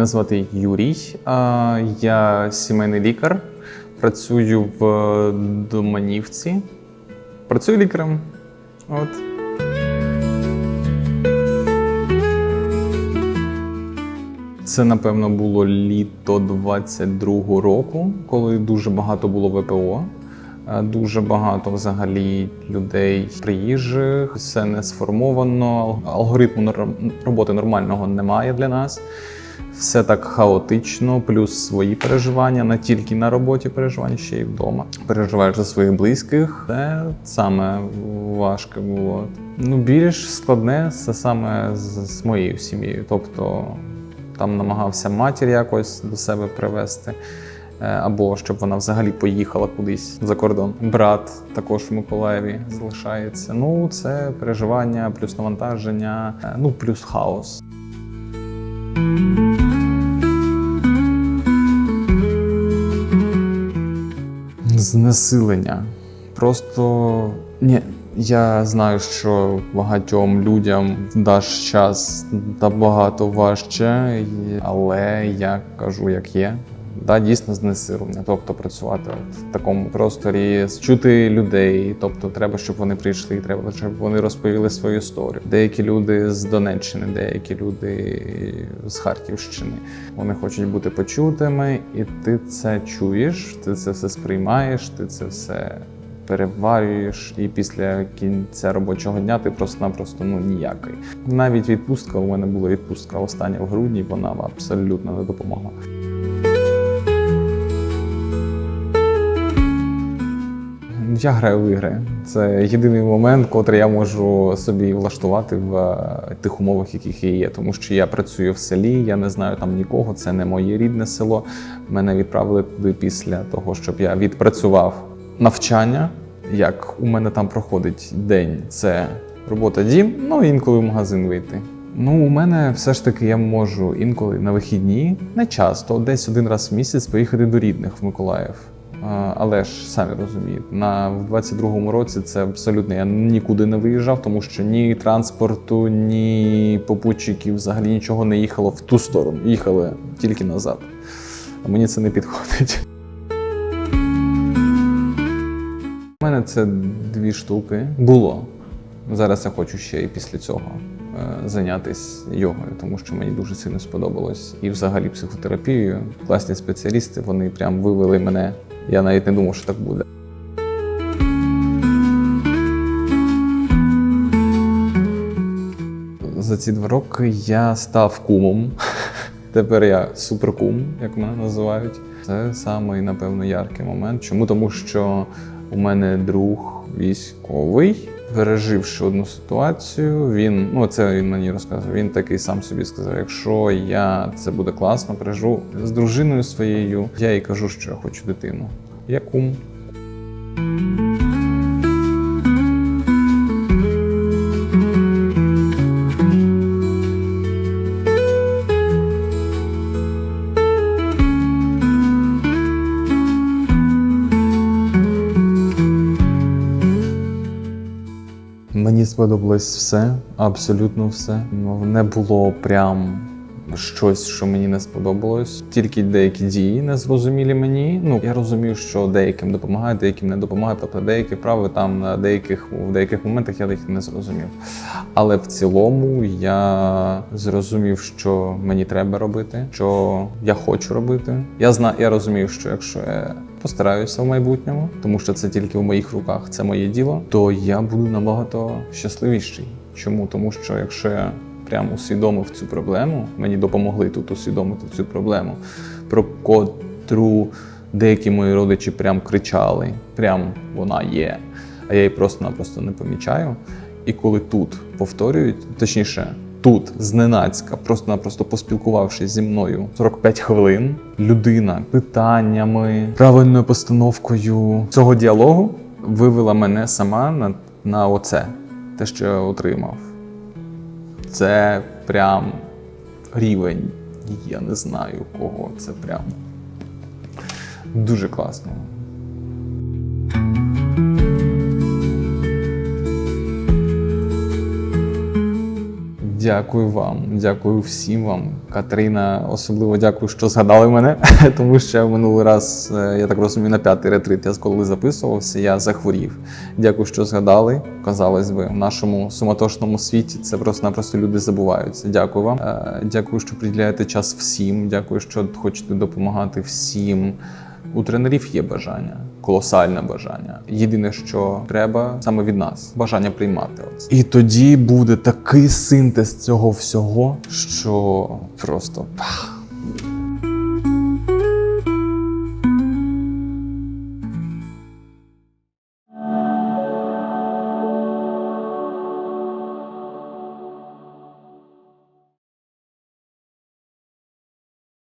Мене звати Юрій. Я сімейний лікар. Працюю в Доманівці. Працюю лікарем. От. Це, напевно, було літо 22-го року, коли дуже багато було ВПО. Е, Дуже багато взагалі людей приїжджих, все не сформовано, алгоритму роботи нормального немає для нас. Все так хаотично, плюс свої переживання, не тільки на роботі переживання, ще й вдома. Переживаєш за своїх близьких. Це саме важке було. Ну, більш складне це саме з, з моєю сім'єю. Тобто там намагався матір якось до себе привести. е, Або щоб вона взагалі поїхала кудись за кордон. Брат також в Миколаєві залишається. Ну, це переживання, плюс навантаження, е, ну плюс хаос. Знесилення. Просто ні, я знаю, що багатьом людям даш час набагато важче, але я кажу, як є. Да, дійсно знесилення, тобто працювати в такому просторі, чути людей. Тобто, треба, щоб вони прийшли, треба, щоб вони розповіли свою історію. Деякі люди з Донеччини, деякі люди з Харківщини. Вони хочуть бути почутими, і ти це чуєш, ти це все сприймаєш, ти це все переварюєш, і після кінця робочого дня ти просто-напросто ну ніякий. Навіть відпустка у мене була відпустка остання в грудні, вона абсолютно не допомогла. Я граю в ігри. Це єдиний момент, котрий я можу собі влаштувати в е, тих умовах, яких є. Тому що я працюю в селі, я не знаю там нікого, це не моє рідне село. Мене відправили туди після того, щоб я відпрацював навчання. Як у мене там проходить день, це робота дім, ну інколи в магазин вийти. Ну, у мене все ж таки я можу інколи на вихідні, не часто, десь один раз в місяць поїхати до рідних в Миколаїв. Але ж самі розумієте, на в 22-му році це абсолютно я нікуди не виїжджав, тому що ні транспорту, ні попутчиків, взагалі нічого не їхало в ту сторону. Їхали тільки назад. А мені це не підходить. У мене це дві штуки було. Зараз я хочу ще і після цього е, зайнятися йогою, тому що мені дуже сильно сподобалось. І взагалі психотерапією. Класні спеціалісти, вони прям вивели мене. Я навіть не думав, що так буде. За ці два роки я став кумом. Тепер я суперкум, як мене називають. Це самий, напевно, яркий момент. Чому? Тому що у мене друг військовий, переживши одну ситуацію, він, ну це він мені розказував. Він такий сам собі сказав: якщо я це буде класно, переживу з дружиною своєю, я їй кажу, що я хочу дитину. Я кум. Мені сподобалось все, абсолютно все. Ну, Не було прям щось, що мені не сподобалось. Тільки деякі дії не зрозумілі мені. Ну я розумів, що деяким допомагає, деяким не допомагає. Тобто деякі вправи там на деяких в деяких моментах я їх не зрозумів. Але в цілому я зрозумів, що мені треба робити, що я хочу робити. Я зна, я розумів, що якщо я постараюся в майбутньому, тому що це тільки в моїх руках, це моє діло, то я буду набагато щасливіший. Чому? Тому що якщо я прям усвідомив цю проблему, мені допомогли тут усвідомити цю проблему, про котру деякі мої родичі прям кричали, прям вона є, а я її просто-напросто не помічаю. І коли тут повторюють, точніше, тут зненацька, просто-напросто поспілкувавшись зі мною 45 хвилин, людина питаннями, правильною постановкою цього діалогу вивела мене сама на, на оце, те, що я отримав. Це прям рівень. Я не знаю кого. Це прям дуже класно. Дякую вам, дякую всім вам. Катерина, особливо дякую, що згадали мене, тому що минулий раз, е, я так розумію, на п'ятий ретрит, я коли записувався, я захворів. Дякую, що згадали. Казалось би, в нашому суматошному світі це просто-напросто люди забуваються. Дякую вам. Е, Дякую, що приділяєте час всім. Дякую, що хочете допомагати всім. У тренерів є бажання, колосальне бажання. Єдине, що треба саме від нас бажання приймати. Оце. І тоді буде такий синтез цього всього, що просто пах,